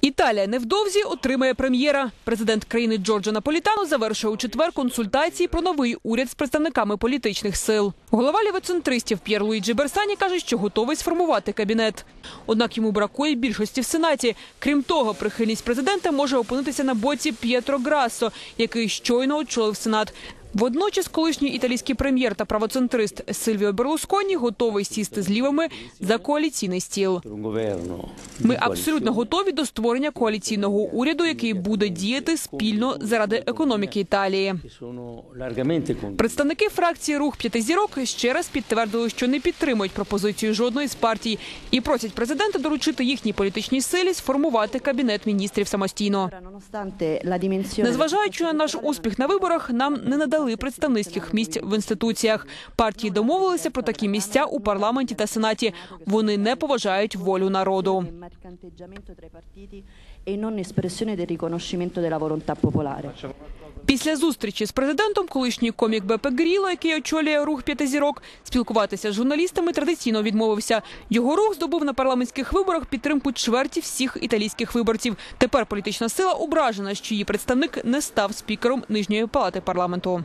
Італія невдовзі отримає прем'єра. Президент країни Джорджо Наполітано завершив у четвер консультації про новий уряд з представниками політичних сил. Голова лівоцентристів П'єр Луїджі Берсані каже, що готовий сформувати кабінет. Однак йому бракує більшості в сенаті. Крім того, прихильність президента може опинитися на боці П'єтро Грассо, який щойно очолив сенат. Водночас, колишній італійський прем'єр та правоцентрист Сильвіо Берлусконі готовий сісти з лівими за коаліційний стіл. Ми абсолютно готові до створення коаліційного уряду, який буде діяти спільно заради економіки Італії. Представники фракції Рух п'яти зірок ще раз підтвердили, що не підтримують пропозицію жодної з партій і просять президента доручити їхній політичній силі сформувати кабінет міністрів самостійно. Незважаючи на наш успіх на виборах, нам не надали представницьких місць в інституціях. Партії домовилися про такі місця у парламенті та сенаті. Вони не поважають волю народу. e non espressione del riconoscimento della volontà popolare. Після зустрічі з президентом колишній комік Бепе Гріло, який очолює рух п'ятизірок, спілкуватися з журналістами традиційно відмовився. Його рух здобув на парламентських виборах підтримку чверті всіх італійських виборців. Тепер політична сила ображена, що її представник не став спікером нижньої палати парламенту.